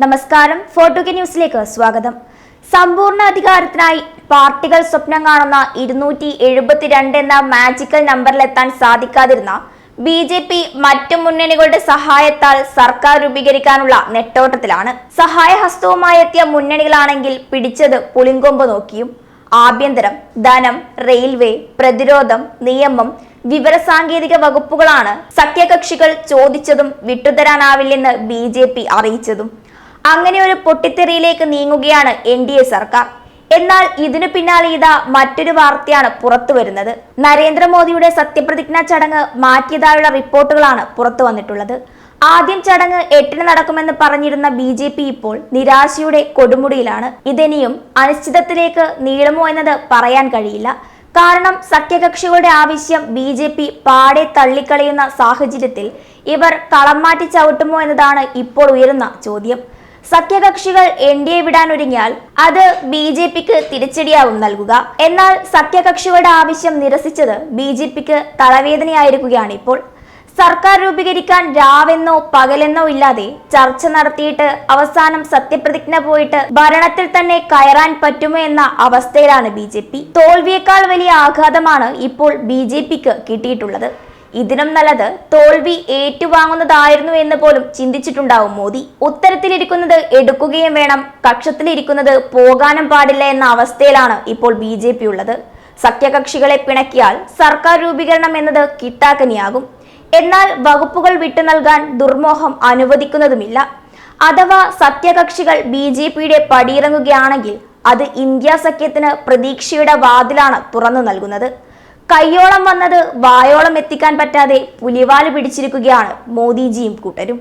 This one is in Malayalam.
നമസ്കാരം. ഫോർട്ടുകെ ന്യൂസിലേക്ക് സ്വാഗതം. സമ്പൂർണ അധികാരത്തിനായി പാർട്ടികൾ സ്വപ്നം കാണുന്ന ഇരുന്നൂറ്റി എഴുപത്തിരണ്ട് എന്ന മാജിക്കൽ നമ്പറിലെത്താൻ സാധിക്കാതിരുന്ന ബി ജെ പി മറ്റു മുന്നണികളുടെ സഹായത്താൽ സർക്കാർ രൂപീകരിക്കാനുള്ള നെട്ടോട്ടത്തിലാണ്. സഹായഹസ്തവുമായി എത്തിയ മുന്നണികളാണെങ്കിൽ പിടിച്ചത് പുളിങ്കൊമ്പ് നോക്കിയും ആഭ്യന്തരം ധനം റെയിൽവേ പ്രതിരോധം നിയമം വിവരസാങ്കേതിക വകുപ്പുകളാണ് സഖ്യകക്ഷികൾ ചോദിച്ചതും വിട്ടുതരാനാവില്ലെന്ന് ബി ജെ പി അറിയിച്ചതും. അങ്ങനെ ഒരു പൊട്ടിത്തെറിയിലേക്ക് നീങ്ങുകയാണ് എൻ ഡി എ സർക്കാർ. എന്നാൽ ഇതിനു പിന്നാലെ ഇതാ മറ്റൊരു വാർത്തയാണ് പുറത്തു വരുന്നത്. നരേന്ദ്രമോദിയുടെ സത്യപ്രതിജ്ഞാ ചടങ്ങ് മാറ്റിയതായുള്ള റിപ്പോർട്ടുകളാണ് പുറത്തു വന്നിട്ടുള്ളത്. ആദ്യം ചടങ്ങ് എട്ടിന് നടക്കുമെന്ന് പറഞ്ഞിരുന്ന ബി ജെ പി ഇപ്പോൾ നിരാശയുടെ കൊടുമുടിയിലാണ്. ഇതിനിയും അനിശ്ചിതത്തിലേക്ക് നീളമോ എന്നത് പറയാൻ കഴിയില്ല. കാരണം സഖ്യകക്ഷികളുടെ ആവശ്യം ബി ജെ പി പാടെ തള്ളിക്കളയുന്ന സാഹചര്യത്തിൽ ഇവർ കളം മാറ്റി ചവിട്ടുമോ എന്നതാണ് ഇപ്പോൾ ഉയരുന്ന ചോദ്യം. സഖ്യകക്ഷികൾ എൻ ഡി എ വിടാനൊരുങ്ങിയാൽ അത് ബി ജെ പിക്ക് തിരിച്ചടിയാവും നൽകുക. എന്നാൽ സഖ്യകക്ഷികളുടെ ആവശ്യം നിരസിച്ചത് ബി ജെ പിക്ക് തലവേദനയായിരിക്കുകയാണ് ഇപ്പോൾ സർക്കാർ രൂപീകരിക്കാൻ രാവെന്നോ പകലെന്നോ ഇല്ലാതെ ചർച്ച നടത്തിയിട്ട് അവസാനം സത്യപ്രതിജ്ഞ പോയിട്ട് ഭരണത്തിൽ തന്നെ കയറാൻ പറ്റുമോ എന്ന അവസ്ഥയിലാണ് ബി ജെ പി. തോൽവിയേക്കാൾ വലിയ ആഘാതമാണ് ഇപ്പോൾ ബി ജെ പിക്ക് കിട്ടിയിട്ടുള്ളത്. ഇതിനും നല്ലത് തോൽവി ഏറ്റുവാങ്ങുന്നതായിരുന്നു എന്ന് പോലും ചിന്തിച്ചിട്ടുണ്ടാവും മോദി. ഉത്തരത്തിലിരിക്കുന്നത് എടുക്കുകയും വേണം. കക്ഷത്തിലിരിക്കുന്നത് പോകാനും പാടില്ല എന്ന അവസ്ഥയിലാണ് ഇപ്പോൾ ബി ജെ പി ഉള്ളത് സഖ്യകക്ഷികളെ പിണക്കിയാൽ സർക്കാർ രൂപീകരണം എന്നത് കിട്ടാക്കനിയാകും. എന്നാൽ വകുപ്പുകൾ വിട്ടു നൽകാൻ ദുർമോഹം അനുവദിക്കുന്നതുമില്ല. അഥവാ സത്യകക്ഷികൾ ബി ജെ പിയുടെ പടിയിറങ്ങുകയാണെങ്കിൽ അത് ഇന്ത്യ സഖ്യത്തിന് പ്രതീക്ഷയുടെ വാതിലാണ് തുറന്നു നൽകുന്നത്. കയ്യോളം വന്നത് വായോളം എത്തിക്കാൻ പറ്റാതെ പുലിവാൽ പിടിച്ചിരിക്കുകയാണ് മോദിജിയും കൂട്ടരും.